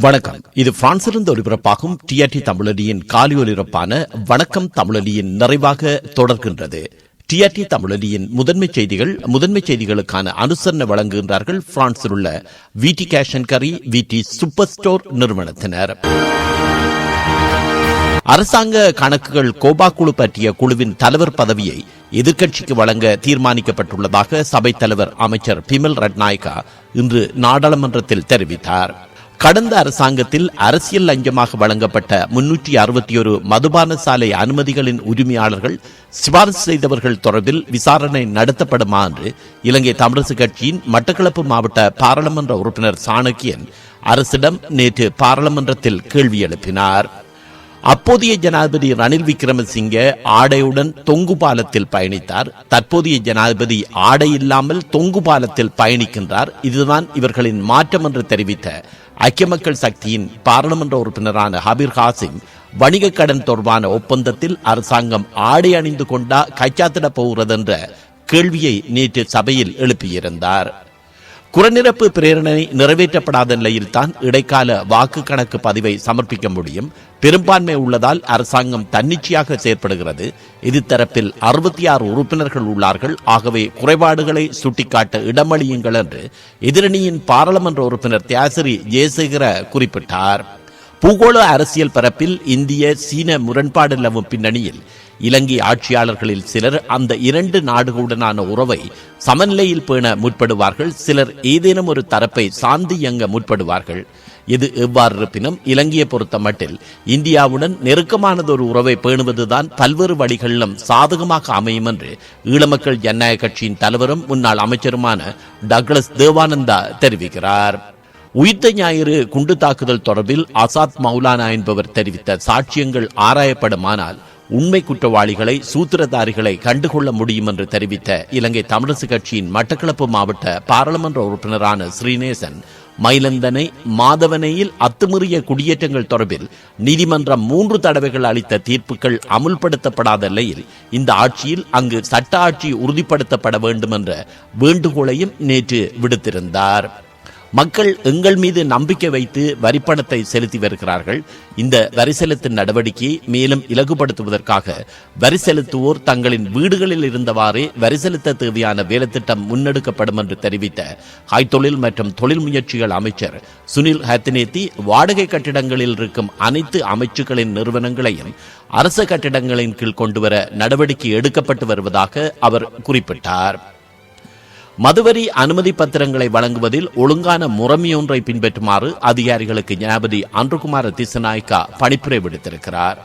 வணக்கம். இது பிரான்சிலிருந்து ஒலிபரப்பாகும் டிஆர்டி தமிழொலியின் காலி ஒலிபரப்பான வணக்கம் தமிழொலியின் நிறைவாக தொடர்கின்றது. டிஆர்டி தமிழொலியின் முதன்மை செய்திகள் முதன்மை செய்திகளுக்கான அனுசரணை வழங்குகின்றார்கள் பிரான்சில் உள்ள விடி கேஷ் அண்ட் கரி விடி சூப்பர் ஸ்டோர் நிறுவனத்தினர். அரசாங்க கணக்குகள் கோபா குழு பற்றிய குழுவின் தலைவர் பதவியை எதிர்க்கட்சிக்கு வழங்க தீர்மானிக்கப்பட்டுள்ளதாக சபைத் தலைவர் அமைச்சர் பிமல் ரட்நாயக்கா இன்று நாடாளுமன்றத்தில் தெரிவித்தார். கடந்த அரசாங்கத்தில் அரசியல் லஞ்சமாக வழங்கப்பட்ட முன்னூற்றி அறுபத்தி ஒரு மதுபான சாலை அனுமதிகளின் உரிமையாளர்கள் சிபாரிசு செய்தவர்கள் தொடர்பில் விசாரணை நடத்தப்படுமா என்று இலங்கை தமிழரசு கட்சியின் மட்டக்களப்பு மாவட்ட பாராளுமன்ற உறுப்பினர் சாணக்கியன் அரசிடம் நேற்று பாராளுமன்றத்தில் கேள்வி எழுப்பினார். அப்போதைய ஜனாதிபதி ரணில் விக்ரமசிங்கே ஆடையுடன் தொங்கு பாலத்தில் பயணித்தார். தற்போதைய ஜனாதிபதி ஆடை இல்லாமல் தொங்கு பாலத்தில் பயணிக்கின்றார். இதுதான் இவர்களின் மாற்றம் என்று தெரிவித்த ஐக்கிய மக்கள் சக்தியின் பாராளுமன்ற உறுப்பினரான ஹபீர் ஹாசிம் வணிக கடன் தொடர்பான ஒப்பந்தத்தில் அரசாங்கம் ஆடை அணிந்து கொண்டா கைச்சாத்திடப் போகிறது என்ற கேள்வியை நேற்று சபையில் எழுப்பியிருந்தார். குறநிரப்பு பிரேரணை நிறைவேற்றப்படாத நிலையில்தான் இடைக்கால வாக்கு கணக்கு பதிவை சமர்ப்பிக்க முடியும். பெரும்பான்மை உள்ளதால் அரசாங்கம் தன்னிச்சையாக செயற்படுகிறது. இது தரப்பில் அறுபத்தி ஆறு உறுப்பினர்கள் உள்ளார்கள். ஆகவே குறைபாடுகளை சுட்டிக்காட்ட இடமளியுங்கள் என்று எதிரணியின் பாராளுமன்ற உறுப்பினர் தியாசிரி ஜெயசேகர குறிப்பிட்டார். பூகோள அரசியல் பரப்பில் இந்திய சீன முரண்பாடு நிலவும் பின்னணியில் இலங்கை ஆட்சியாளர்களில் சிலர் அந்த இரண்டு நாடுகளுடனான உறவை சமநிலையில் பேண முற்படுவார்கள். சிலர் ஏதேனும் ஒரு தரப்பை சாந்தி இயங்க முற்படுவார்கள். இது எவ்வாறு இருப்பினும் இலங்கையை பொறுத்த மட்டில் இந்தியாவுடன் நெருக்கமானதொரு உறவை பேணுவதுதான் பல்வேறு வழிகளிலும் சாதகமாக அமையும் என்று ஈழமக்கள் ஜனநாயக கட்சியின் தலைவரும் முன்னாள் அமைச்சருமான டக்ளஸ் தேவானந்தா தெரிவிக்கிறார். உயிர்த்த ஞாயிறு குண்டு தாக்குதல் தொடர்பில் அசாத் மௌலானா என்பவர் தெரிவித்த சாட்சியங்கள் ஆராயப்படுமானால் உண்மை குற்றவாளிகளை சூத்திரதாரிகளை கண்டுகொள்ள முடியும் என்று தெரிவித்த இலங்கை தமிழரசு கட்சியின் மட்டக்களப்பு மாவட்ட பாராளுமன்ற உறுப்பினரான ஸ்ரீநேசன் மயிலந்தனை மாதவனையில் அத்துமீறிய குடியேற்றங்கள் தொடர்பில் நீதிமன்றம் மூன்று தடவைகள் அளித்த தீர்ப்புகள் அமுல்படுத்தப்படாத நிலையில் இந்த ஆட்சியில் அங்கு சட்ட ஆட்சி உறுதிப்படுத்தப்பட வேண்டும் என்ற வேண்டுகோளையும் நேற்று விடுத்திருந்தார். மக்கள் எங்கள் மீது நம்பிக்கை வைத்து வரிப்பணத்தை செலுத்தி வருகிறார்கள். இந்த வரி செலுத்தும் நடவடிக்கையை மேலும் இலகுபடுத்துவதற்காக வரி செலுத்துவோர் தங்களின் வீடுகளில் இருந்தவாறே வரி செலுத்த தேவையான வேலைத்திட்டம் முன்னெடுக்கப்படும் என்று தெரிவித்த கைத்தொழில் மற்றும் தொழில் முயற்சிகள் அமைச்சர் சுனில் ஹத்தினேத்தி வாடகை கட்டிடங்களில் இருக்கும் அனைத்து அமைச்சுகளின் நிறுவனங்களையும் அரசு கட்டிடங்களின் கீழ் கொண்டுவர நடவடிக்கை எடுக்கப்பட்டு வருவதாக அவர் குறிப்பிட்டார். மதுவரி அனுமதி பத்திரங்களை வழங்குவதில் ஒழுங்கான முறைமையொன்றை பின்பற்றுமாறு அதிகாரிகளுக்கு ஜனாபதி அன்றுகுமார திசநாயக்கா பணிப்புரை விடுத்திருக்கிறார்.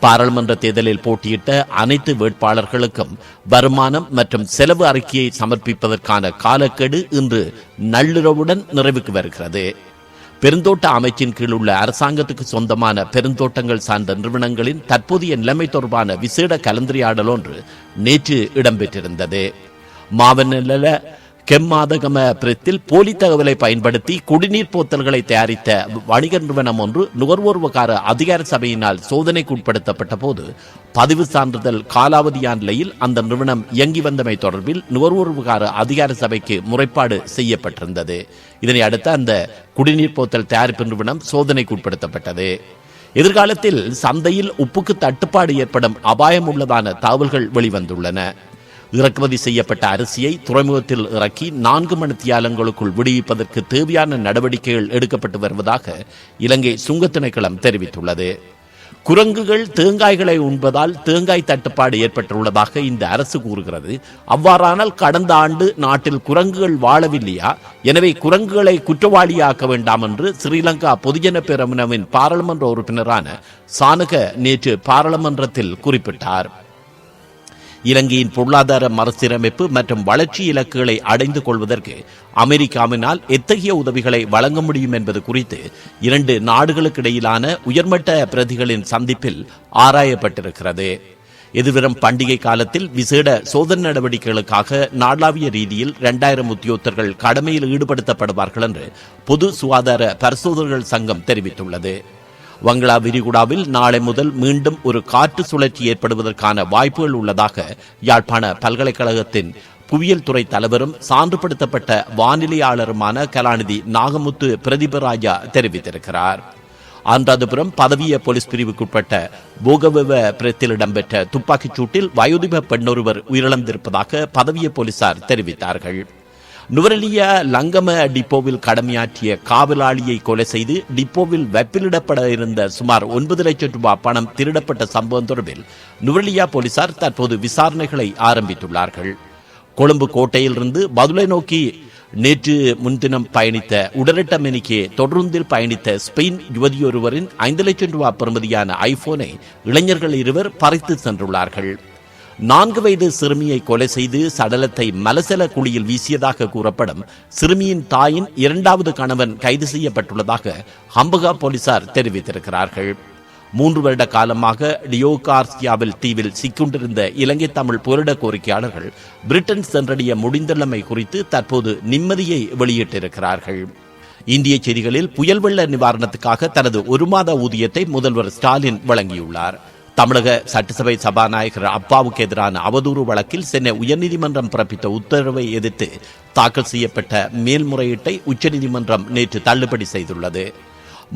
பாராளுமன்ற தேர்தலில் போட்டியிட்ட அனைத்து வேட்பாளர்களுக்கும் வருமானம் மற்றும் செலவு அறிக்கையை சமர்ப்பிப்பதற்கான காலக்கெடு இன்று நள்ளிரவுடன் நிறைவுக்கு வருகிறது. பெருந்தோட்ட அமைச்சின் கீழ் உள்ள அரசாங்கத்துக்கு சொந்தமான பெருந்தோட்டங்கள் சார்ந்த நிறுவனங்களின் தற்போதைய நிலைமை தொடர்பான விசேட கலந்துரையாடல் ஒன்று நேற்று இடம்பெற்றிருந்தது. மாவனல்ல கெம்மாதகம பிரத்தில் போலி தகவலை பயன்படுத்தி குடிநீர் போத்தல்களை தயாரித்த வணிக நிறுவனம் ஒன்று நுகர்வோர் விவகார அதிகார சபையினால் சோதனைக்கு உட்படுத்தப்பட்ட போது பதிவு சான்றிதழ் காலாவதியான நிலையில் அந்த நிறுவனம் இயங்கி வந்தமை தொடர்பில் நுகர்வோர் விவகார அதிகார சபைக்கு முறைப்பாடு செய்யப்பட்டிருந்தது. இதனை அடுத்து அந்த குடிநீர் போத்தல் தயாரிப்பு நிறுவனம் சோதனைக்கு உட்படுத்தப்பட்டது எதிர்காலத்தில் சந்தையில் உப்புக்கு தட்டுப்பாடு ஏற்படும் அபாயம் உள்ளதான தகவல்கள் வெளிவந்துள்ளன. இறக்குமதி செய்யப்பட்ட அரிசியை துறைமுகத்தில் இறக்கி நான்கு மணி தியாலங்களுக்குள் விடுவிப்பதற்கு தேவையான நடவடிக்கைகள் எடுக்கப்பட்டு வருவதாக இலங்கை சுங்க திணைக்களம் தெரிவித்துள்ளது. குரங்குகள் தேங்காய்களை உண்பதால் தேங்காய் தட்டுப்பாடு ஏற்பட்டுள்ளதாக இந்த அரசு கூறுகிறது. அவ்வாறானால் கடந்த ஆண்டு நாட்டில் குரங்குகள் வாழவில்லையா? எனவே குரங்குகளை குற்றவாளியாக்க வேண்டாம் என்று ஸ்ரீலங்கா பொதுஜன பெரமுனவின் பாராளுமன்ற உறுப்பினரான சானுக நேற்று பாராளுமன்றத்தில் குறிப்பிட்டார். இலங்கையின் பொருளாதார மறுசீரமைப்பு மற்றும் வளர்ச்சி இலக்குகளை அடைந்து கொள்வதற்கு அமெரிக்காவினால் எத்தகைய உதவிகளை வழங்க முடியும் என்பது குறித்து இரண்டு நாடுகளுக்கு இடையிலான உயர்மட்ட பிரதிகளின் சந்திப்பில் ஆராயப்பட்டிருக்கிறது. எதிர்வரும் பண்டிகை காலத்தில் விசேட சோதனை நடவடிக்கைகளுக்காக நாடாவிய ரீதியில் இரண்டாயிரம் உத்தியோகத்தர்கள் கடமையில் ஈடுபடுத்தப்படுவார்கள் என்று பொது சுகாதார பரிசோதகர்கள் சங்கம் தெரிவித்துள்ளது. வங்களா விரிகுடாவில் நாளை முதல் மீண்டும் ஒரு காற்று சுழற்சி ஏற்படுவதற்கான வாய்ப்புகள் உள்ளதாக யாழ்ப்பாண பல்கலைக்கழகத்தின் புவியியல் துறை தலைவரும் சான்றுபடுத்தப்பட்ட வானிலையாளருமான கலாநிதி நாகமுத்து பிரதிபராஜா தெரிவித்திருக்கிறார். அன்றாதபுரம் பதவிய போலீஸ் பிரிவுக்குட்பட்ட போகவெவ பிரத்தில் இடம்பெற்ற துப்பாக்கிச் சூட்டில் வயோதிப பெண்ணொருவர் உயிரிழந்திருப்பதாக பதவிய போலீசார் தெரிவித்தார்கள். நுவரெலியா லங்கம டிப்போவில் கடமையாற்றிய காவலாளியை கொலை செய்து டிப்போவில் வெப்பிலிடப்பட இருந்த சுமார் ஒன்பது லட்சம் ரூபாய் பணம் திருடப்பட்ட சம்பவம் தொடர்பில் நுவரெலியா போலீசார் தற்போது விசாரணைகளை ஆரம்பித்துள்ளார்கள். கொழும்பு கோட்டையிலிருந்து பதுளை நோக்கி நேற்று முன்தினம் பயணித்த உடரட்டமெனிக்கே தொடர்ந்தில் பயணித்த ஸ்பெயின் யுவதியொருவரின் ஐந்து லட்சம் ரூபாய் பெறுமதியான ஐபோனை இளைஞர்கள் இருவர் பறித்து சென்றுள்ளார்கள். நான்கு வயது சிறுமியை கொலை செய்து சடலத்தை மலசல குழியில் வீசியதாக கூறப்படும் சிறுமியின் தாயின் இரண்டாவது கணவன் கைது செய்யப்பட்டுள்ளதாக ஹம்பகா போலீசார் தெரிவித்திருக்கிறார்கள். மூன்று வருட காலமாக டியோகார்சியாவில் தீவில் சிக்குண்டிருந்த இலங்கை தமிழ் புரட கோரிக்கையாளர்கள் பிரிட்டன் சென்றடைய முடிந்தள்ளமை குறித்து தற்போது நிம்மதியை வெளியிட்டிருக்கிறார்கள். இந்திய செய்திகளில் புயல் வெள்ள நிவாரணத்துக்காக தனது ஒரு மாத ஊதியத்தை முதல்வர் ஸ்டாலின் வழங்கியுள்ளார். தமிழக சட்டசபை சபாநாயகர் அப்பாவுக்கு எதிரான அவதூறு வழக்கில் சென்னை உயர்நீதிமன்றம் பிறப்பித்த உத்தரவை எதிர்த்து தாக்கல் செய்யப்பட்ட மேல்முறையீட்டை உச்சநீதிமன்றம் நேற்று தள்ளுபடி செய்துள்ளது.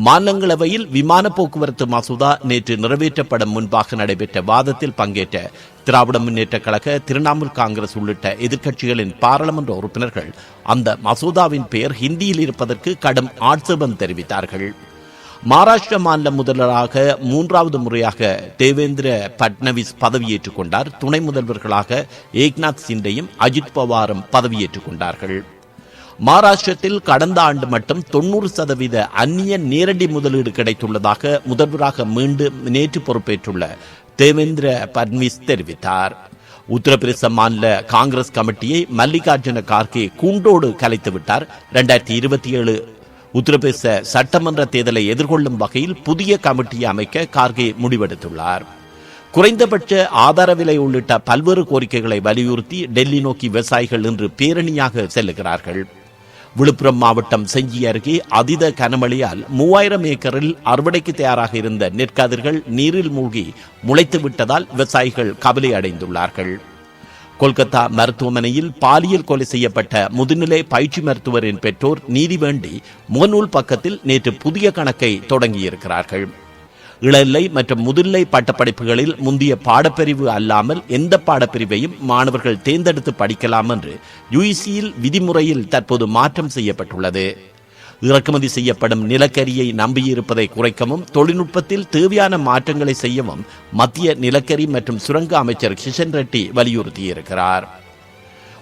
மாநிலங்களவையில் விமான போக்குவரத்து மசோதா நேற்று நிறைவேற்றப்படும் முன்பாக நடைபெற்ற வாதத்தில் பங்கேற்ற திராவிட முன்னேற்ற கழக திரிணாமுல் காங்கிரஸ் உள்ளிட்ட எதிர்க்கட்சிகளின் பாராளுமன்ற உறுப்பினர்கள் அந்த மசோதாவின் பெயர் ஹிந்தியில் இருப்பதற்கு கடும் ஆட்சேபம் தெரிவித்தார்கள். மகாராஷ்டிர மாநில முதல்வராக மூன்றாவது முறையாக தேவேந்திர பட்னவிஸ் பதவியேற்றுக் கொண்டார். துணை முதல்வர்களாக ஏக்நாத் சிண்டையும் அஜித் பவாரும் பதவியேற்றுக் கொண்டார்கள். மகாராஷ்டிரத்தில் கடந்த ஆண்டு மட்டும் தொண்ணூறு சதவீத அந்நிய நேரடி முதலீடு கிடைத்துள்ளதாக முதல்வராக மீண்டும் நேற்று பொறுப்பேற்றுள்ள தேவேந்திர பட்னவிஸ் தெரிவித்தார். உத்தரப்பிரதேச மாநில காங்கிரஸ் கமிட்டியை மல்லிகார்ஜுன கார்கே கூண்டோடு கலைத்து விட்டார் இரண்டாயிரத்தி இருபத்தி ஏழு உத்தரப்பிரதேச சட்டமன்ற தேர்தலை எதிர்கொள்ளும் வகையில் புதிய கமிட்டியை அமைக்க கார்கே முடிவெடுத்துள்ளார். குறைந்தபட்ச ஆதார விலை உள்ளிட்ட பல்வேறு கோரிக்கைகளை வலியுறுத்தி டெல்லி நோக்கி விவசாயிகள் இன்று பேரணியாக செல்லுகிறார்கள். விழுப்புரம் மாவட்டம் செஞ்சி அருகே அதீத கனமழையால் மூவாயிரம் ஏக்கரில் அறுவடைக்கு தயாராக இருந்த நெற்கதிர்கள் நீரில் மூழ்கி முளைத்து விட்டதால் விவசாயிகள் கவலை அடைந்துள்ளார்கள். கொல்கத்தா மருத்துவமனையில் பாலியல் கொலை செய்யப்பட்ட முதுநிலை பயிற்சி மருத்துவரின் பெற்றோர் நீதி வேண்டி முகநூல் பக்கத்தில் நேற்று புதிய கணக்கை தொடங்கியிருக்கிறார்கள். இளநிலை மற்றும் முதுநிலை பட்டப்படிப்புகளில் முந்தைய பாடப்பிரிவு அல்லாமல் எந்த பாடப்பிரிவையும் மாணவர்கள் தேர்ந்தெடுத்து படிக்கலாம் என்று யுஇசியில் விதிமுறையில் தற்போது மாற்றம் செய்யப்பட்டுள்ளது. இறக்குமதி செய்யப்படும் நிலக்கரியை நம்பியிருப்பதை குறைக்கவும் தொழில்நுட்பத்தில் தேவையான மாற்றங்களை செய்யவும் மத்திய நிலக்கரி மற்றும் சுரங்க அமைச்சர் கிஷன் ரெட்டி வலியுறுத்தியிருக்கிறார்.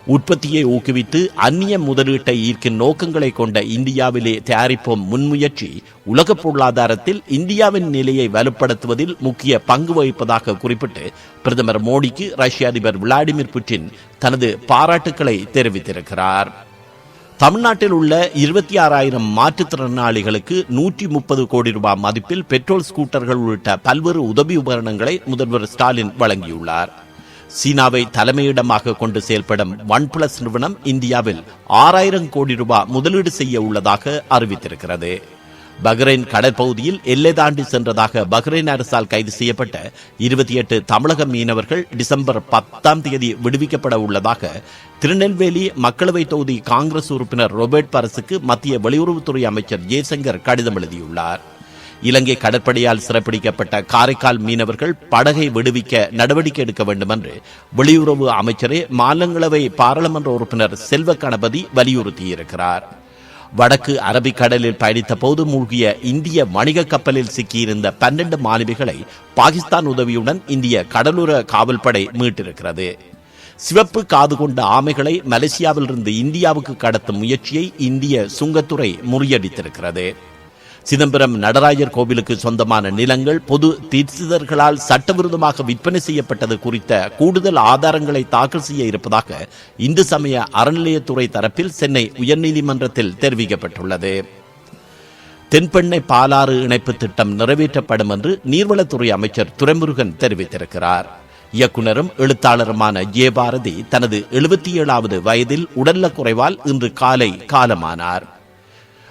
உற்பத்தியை ஊக்குவித்து அந்நிய முதலீட்டை ஈர்க்கும் நோக்கங்களை கொண்ட இந்தியாவிலே தயாரிப்போம் முன்முயற்சி உலக பொருளாதாரத்தில் இந்தியாவின் நிலையை வலுப்படுத்துவதில் முக்கிய பங்கு வகிப்பதாக குறிப்பிட்டு பிரதமர் மோடிக்கு ரஷ்ய அதிபர் விளாடிமிர் புட்டின் தனது பாராட்டுக்களை தெரிவித்திருக்கிறார். தமிழ்நாட்டில் உள்ள இருபத்தி ஆறாயிரம் மாற்றுத்திறனாளிகளுக்கு நூற்றி முப்பது கோடி ரூபாய் மதிப்பில் பெட்ரோல் ஸ்கூட்டர்கள் உள்ளிட்ட பல்வேறு உதவி உபகரணங்களை முதல்வர் ஸ்டாலின் வழங்கியுள்ளார். சீனாவை தலைமையிடமாக கொண்டு செயல்படும் ஒன் பிளஸ் நிறுவனம் இந்தியாவில் ஆறாயிரம் கோடி ரூபாய் முதலீடு செய்ய உள்ளதாக அறிவித்திருக்கிறது. பஹ்ரைன் கடற்பகுதியில் எல்லை தாண்டி சென்றதாக பஹ்ரைன் அரசால் கைது செய்யப்பட்ட இருபத்தி எட்டு தமிழக மீனவர்கள் டிசம்பர் பத்தாம் தேதி விடுவிக்கப்பட உள்ளதாக திருநெல்வேலி மக்களவை தொகுதி காங்கிரஸ் உறுப்பினர் ரொபர்ட் பரசுக்கு மத்திய வெளியுறவுத்துறை அமைச்சர் ஜெய்சங்கர் கடிதம் எழுதியுள்ளார். இலங்கை கடற்படையால் சிறப்பிடிக்கப்பட்ட காரைக்கால் மீனவர்கள் படகை விடுவிக்க நடவடிக்கை எடுக்க வேண்டும் என்று வெளியுறவு அமைச்சரே மாநிலங்களவை பாராளுமன்ற உறுப்பினர் செல்வ கணபதி வலியுறுத்தியிருக்கிறார். வடக்கு அரபிக்கடலில் பயணித்த போது மூழ்கிய இந்திய வணிக கப்பலில் சிக்கியிருந்த பன்னெண்டு மாணவிகளை பாகிஸ்தான் உதவியுடன் இந்திய கடலோர காவல்படை மீட்டிருக்கிறது. சிவப்பு காது கொண்ட ஆமைகளை மலேசியாவிலிருந்து இந்தியாவுக்கு கடத்தும் முயற்சியை இந்திய சுங்கத்துறை முறியடித்திருக்கிறது. சிதம்பரம் நடராஜர் கோவிலுக்கு சொந்தமான நிலங்கள் பொது தீட்சிதர்களால் சட்டவிரோதமாக விற்பனை செய்யப்பட்டது குறித்த கூடுதல் ஆதாரங்களை தாக்கல் செய்ய இருப்பதாக இந்து சமய அறநிலையத்துறை தரப்பில் சென்னை உயர்நீதிமன்றத்தில் தெரிவிக்கப்பட்டுள்ளது. தென்பெண்ணை பாலாறு இணைப்பு திட்டம் நிறைவேற்றப்படும் என்று நீர்வளத்துறை அமைச்சர் துரைமுருகன் தெரிவித்திருக்கிறார். இயக்குனரும் எழுத்தாளருமான ஜே பாரதி தனது எழுபத்தி ஏழாவது வயதில் உடல்நலக் குறைவால் இன்று காலை காலமானார்.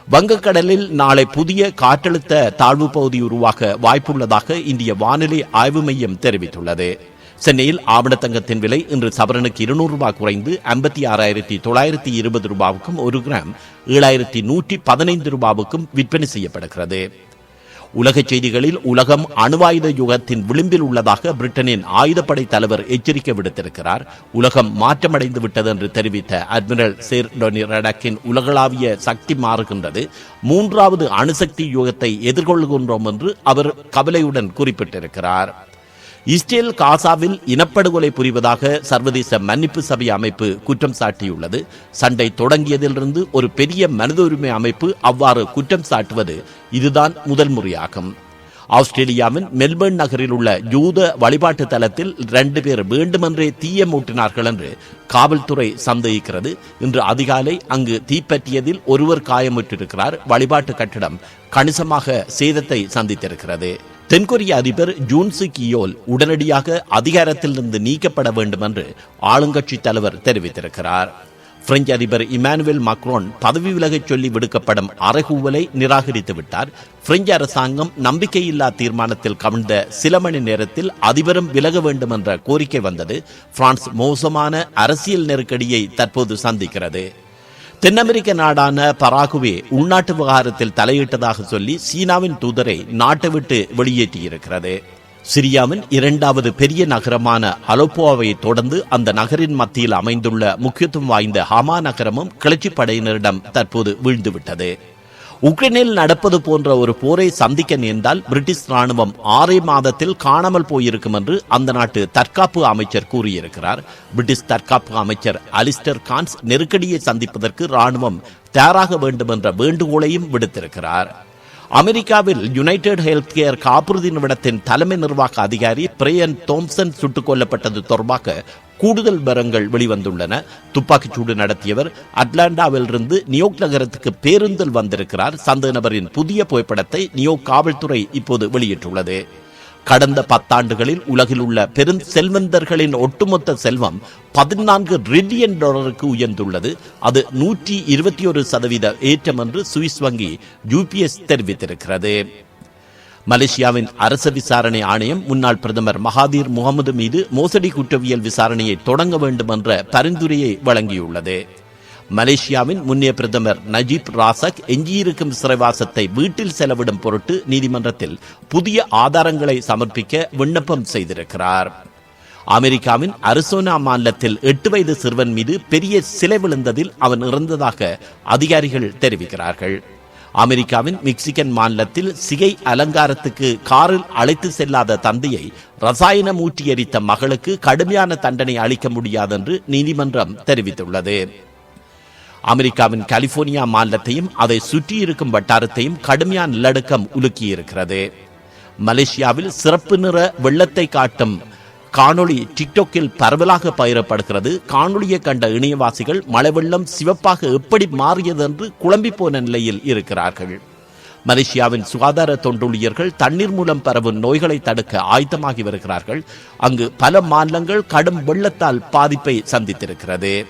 வங்கக்கடலில் நாளை புதிய காற்றழுத்த தாழ்வு பகுதி உருவாக வாய்ப்புள்ளதாக இந்திய வானிலை ஆய்வு மையம் தெரிவித்துள்ளது. சென்னையில் ஆவணத்தங்கத்தின் விலை இன்று சவரனுக்கு இருநூறு ரூபாய் குறைந்து ஐம்பத்தி ஆறாயிரத்தி தொள்ளாயிரத்தி இருபது ரூபாவுக்கும் ஒரு கிராம் ஏழாயிரத்தி நூற்றி பதினைந்து ரூபாவுக்கும் விற்பனை செய்யப்படுகிறது. உலகச் செய்திகளில் உலகம் அணுவாயுத யுகத்தின் விளிம்பில் உள்ளதாக பிரிட்டனின் ஆயுதப்படை தலைவர் எச்சரிக்கை விடுத்திருக்கிறார். உலகம் மாற்றமடைந்து விட்டது என்று தெரிவித்த அட்மிரல் சேர் டொனி ரடக்கின் உலகளாவிய சக்தி மாறுகின்றது. மூன்றாவது அணுசக்தி யுகத்தை எதிர்கொள்கின்றோம் என்று அவர் கவலையுடன் குறிப்பிட்டிருக்கிறார். இஸ்ரேல் காசாவில் இனப்படுகொலை புரிவதாக சர்வதேச மன்னிப்பு சபை அமைப்பு குற்றம் சாட்டியுள்ளது. சண்டை தொடங்கியதிலிருந்து ஒரு பெரிய மனித உரிமை அமைப்பு அவ்வாறு குற்றம் சாட்டுவது இதுதான் முதல் முறையாகும். ஆஸ்திரேலியாவின் மெல்பர்ன் நகரில் உள்ள யூத வழிபாட்டு தலத்தில் ரெண்டு பேர் வேண்டுமென்றே தீய மூட்டினார்கள் என்று காவல்துறை சந்தேகிக்கிறது. இன்று அதிகாலை அங்கு தீப்பற்றியதில் ஒருவர் காயமுற்றிருக்கிறார். வழிபாட்டு கட்டிடம் கணிசமாக சேதத்தை சந்தித்திருக்கிறது. தென்கொரிய அதிபர் ஜூன்சு கியோல் உடனடியாக அதிகாரத்திலிருந்து நீக்கப்பட வேண்டும் என்று ஆளுங்கட்சி தலைவர் தெரிவித்திருக்கிறார். பிரெஞ்சு அதிபர் இமானுவேல் மக்ரோன் பதவி விலகச் சொல்லி விடுக்கப்படும் அறைகூவலை நிராகரித்து விட்டார். பிரெஞ்சு அரசாங்கம் நம்பிக்கையில்லா தீர்மானத்தில் கவிழ்ந்த சில மணி நேரத்தில் அதிபரும் விலக வேண்டும் என்ற கோரிக்கை வந்தது. பிரான்ஸ் மோசமான அரசியல் நெருக்கடியை தற்போது சந்திக்கிறது. தென் அமெரிக்க நாடான பராகுவே உள்நாட்டு விவகாரத்தில் தலையிட்டதாக சொல்லி சீனாவின் தூதரை நாட்டை விட்டு வெளியேற்றியிருக்கிறது. சிரியாவின் இரண்டாவது பெரிய நகரமான அலோப்போவை தொடர்ந்து அந்த நகரின் மத்தியில் அமைந்துள்ள முக்கியத்துவம் வாய்ந்த ஹமா நகரமும் கிளர்ச்சி படையினரிடம் தற்போது வீழ்ந்துவிட்டது. உக்ரைனில் நடப்பது போன்ற ஒரு போரை சந்திக்க நேர்ந்தால் பிரிட்டிஷ் ராணுவம் ஆறே மாதத்தில் காணாமல் போயிருக்கும் என்று அந்த நாட்டு தற்காப்பு அமைச்சர் கூறியிருக்கிறார். பிரிட்டிஷ் தற்காப்பு அமைச்சர் அலிஸ்டர் கான்ஸ் நெருக்கடியை சந்திப்பதற்கு ராணுவம் தயாராக வேண்டும் என்ற வேண்டுகோளையும் விடுத்திருக்கிறார். அமெரிக்காவில் யுனைடெட் ஹெல்த் கேர் காப்புறுதி நிறுவனத்தின் தலைமை நிர்வாக அதிகாரி பிரையன் தோம்சன் சுட்டுக் கொல்லப்பட்டது தொடர்பாக கூடுதல் விவரங்கள் வெளிவந்துள்ளன. துப்பாக்கிச்சூடு நடத்தியவர் அட்லாண்டாவிலிருந்து நியோக் நகரத்துக்கு பேருந்தில் வந்திருக்கிறார். சந்தேக நபரின் புதிய புகைப்படத்தை நியோக் காவல்துறை இப்போது வெளியிட்டுள்ளது. கடந்த பத்தாண்டுகளில் உலகில் உள்ள பெரும் செல்வந்தர்களின் ஒட்டுமொத்த செல்வம் பதினான்கு ரில்லியன் டாலருக்கு உயர்ந்துள்ளது. அது நூற்றி இருபத்தி ஒரு சதவீத ஏற்றம் என்று சுவிஸ் வங்கி யூபிஎஸ் தெரிவித்திருக்கிறது. மலேசியாவின் அரச விசாரணை ஆணையம் முன்னாள் பிரதமர் மகாதீர் முகமது மீது மோசடி குற்றவியல் விசாரணையை தொடங்க வேண்டும் என்ற பரிந்துரையை வழங்கியுள்ளது. மலேசியாவின் முன்னைய பிரதமர் நஜீப் ராசக் எஞ்சியிருக்கும் சிறைவாசத்தை வீட்டில் செலவிடும் பொருட்டு நீதிமன்றத்தில் புதிய ஆதாரங்களை சமர்ப்பிக்க விண்ணப்பம் செய்திருக்கிறார். அமெரிக்காவின் அரிசோனா மாநிலத்தில் எட்டு வயது சிறுவன் மீது பெரிய சிலை விழுந்ததில் அவன் இறந்ததாக அதிகாரிகள் தெரிவிக்கிறார்கள். அமெரிக்காவின் மெக்சிகன் மாநிலத்தில் சிகை அலங்காரத்துக்கு காரில் அழைத்து செல்லாத தந்தையை ரசாயனம் ஊற்றி எரித்த மகளுக்கு கடுமையான தண்டனை அளிக்க முடியாது என்று நீதிமன்றம் தெரிவித்துள்ளது. அமெரிக்காவின் கலிபோர்னியா மாநிலத்தையும் அதை சுற்றியிருக்கும் வட்டாரத்தையும் கடுமையான நிலநடுக்கம் உலுக்கியிருக்கிறது. மலேசியாவில் சிறப்பு நிற வெள்ளத்தை காட்டும் காணொளி டிக்டோக்கில் பரவலாக பயிரப்படுகிறது காணொளியை கண்ட இணையவாசிகள் மழை வெள்ளம் சிவப்பாக எப்படி மாறியது என்று குழம்பி போன நிலையில் இருக்கிறார்கள். மலேசியாவின் சுகாதார தொண்டூழியர்கள் தண்ணீர் மூலம் பரவும் நோய்களை தடுக்க ஆயத்தமாகி வருகிறார்கள். அங்கு பல மாநிலங்கள் கடும் வெள்ளத்தால் பாதிப்பை சந்தித்திருக்கிறது.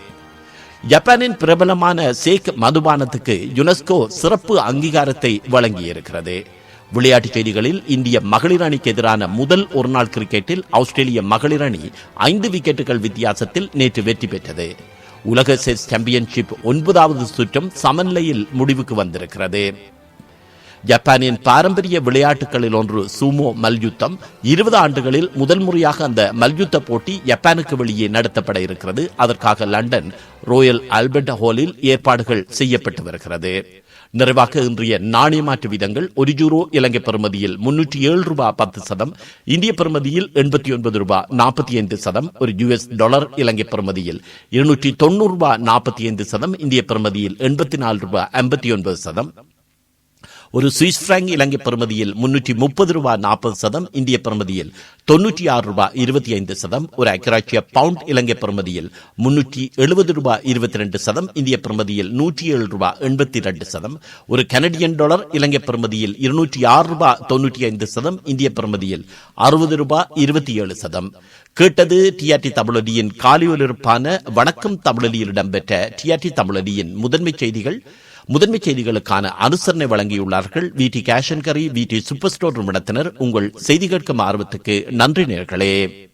ஜப்பானின் பிரபலமான சேக் மதுபானத்துக்கு யுனெஸ்கோ சிறப்பு அங்கீகாரத்தை வழங்கியிருக்கிறது. விளையாட்டுச் செய்திகளில் இந்திய மகளிர் அணிக்கு எதிரான முதல் ஒருநாள் கிரிக்கெட்டில் ஆஸ்திரேலிய மகளிர் அணி ஐந்து விக்கெட்டுகள் வித்தியாசத்தில் நேற்று வெற்றி பெற்றது. உலக செஸ் சாம்பியன்ஷிப் ஒன்பதாவது சுற்றம் சமநிலையில் முடிவுக்கு வந்திருக்கிறது. ஜப்பானின் பாரம்பரிய விளையாட்டுகளில் ஒன்று சூமோ மல்யுத்தம் இருபது ஆண்டுகளில் முதல் முறையாக அந்த மல்யுத்த போட்டி ஜப்பானுக்கு வெளியே நடத்தப்பட இருக்கிறது. அதற்காக லண்டன் ரோயல் ஆல்பர்ட் ஹாலில் ஏற்பாடுகள் செய்யப்பட்டு வருகிறது. நிறைவாக இன்றைய நாணய மாற்று வீதங்கள் ஒரு ஜூரோ இலங்கை பெறுமதியில் முன்னூற்றி ஏழு ரூபாய் பத்து சதம் இந்திய பெறுமதியில் எண்பத்தி ஒன்பது ரூபாய் நாற்பத்தி ஐந்து சதம் ஒரு யுஎஸ் டாலர் இலங்கை பெறுமதியில் இருநூற்றி தொண்ணூறு ரூபாய் நாற்பத்தி ஐந்து சதம் இந்திய பெறுமதியில் எண்பத்தி நாலு ரூபாய் ஐம்பத்தி ஒன்பது சதம். ஒரு சுவிஸ் பிராங்க் இலங்கை பெறுமதியில் முன்னூற்றி முப்பது ரூபாய் நாற்பது சதம் இந்திய பெறுமதியில் தொன்னூற்றி ஆறு ரூபாய் இருபத்தி ஐந்து சதம் ஒரு அக்கராட்சிய பவுண்ட் இலங்கை பெறுமதியில் முன்னூற்றி எழுபது ரூபாய் இருபத்தி ரெண்டு சதம் இந்திய பெறுமதியில் நூற்றி ஏழு ரூபாய் எண்பத்தி ரெண்டு சதம் ஒரு கனடியன் டாலர் இலங்கை பெறுமதியில் இருநூற்றி ஆறு ரூபாய் தொன்னூற்றி ஐந்து சதம் இந்திய பெறுமதியில் அறுபது ரூபாய் இருபத்தி ஏழு சதம். கேட்டது டிஆர்டி தமிழொலியின் காலி வணக்கம் தமிழொலியில் இடம்பெற்ற டிஆர்டி தமிழொலியின் முதன்மை செய்திகள் முதன்மை செய்திகளுக்கான அனுசரணை வழங்கியுள்ளார்கள். வி. டி. கேஷன் கரி வி. டி. சூப்பர் ஸ்டோர் நிறுவனத்தினர். உங்கள் செய்தி கேட்கும் ஆர்வத்துக்கு நன்றி நேர்களே.